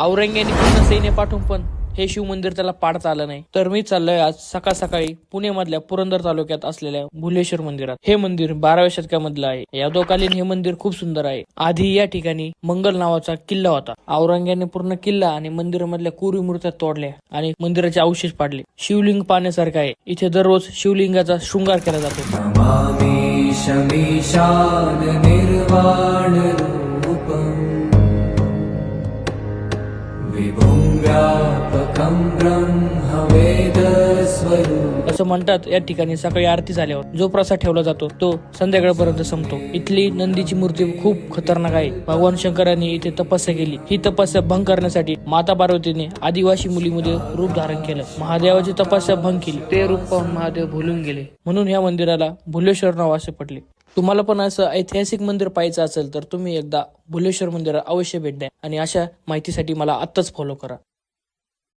औरंग्याने पूर्ण सैन्य पाठवून पण हे शिव मंदिर त्याला पाडता आलं नाही. तर मी चाललोय आज सकाळ सकाळी पुणे मधल्या पुरंदर तालुक्यात असलेल्या भुलेश्वर मंदिरात. हे मंदिर बाराव्या शतकामधलं आहे. यादवकालीन हे मंदिर खूप सुंदर आहे. आधी या ठिकाणी मंगल नावाचा किल्ला होता. औरंग्याने पूर्ण किल्ला आणि मंदिरामधल्या कोरी मूर्त्या तोडल्या आणि मंदिराचे अवशेष पाडले. शिवलिंग पाहण्यासारखं आहे. इथे दररोज शिवलिंगाचा शृंगार केला जातो. असं म्हणतात या ठिकाणी सकाळी आरती झाल्यावर जो प्रसाद ठेवला जातो तो संध्याकाळपर्यंत संपतो. इथली नंदीची मूर्ती खूप खतरनाक आहे. भगवान शंकरांनी इथे तपस्या केली. ही तपस्या भंग करण्यासाठी माता पार्वतीने आदिवासी मुलीमध्ये रूप धारण केलं. महादेवाची तपस्या भंग केली. ते रूप पाहून महादेव भुलून गेले. म्हणून या मंदिराला भुलेश्वर नाव असे पडले. तुम्हाला पण असं ऐतिहासिक मंदिर पाहायचं असेल तर तुम्ही एकदा भुलेश्वर मंदिर अवश्य भेट द्या आणि अशा माहितीसाठी मला आत्ताच फॉलो करा.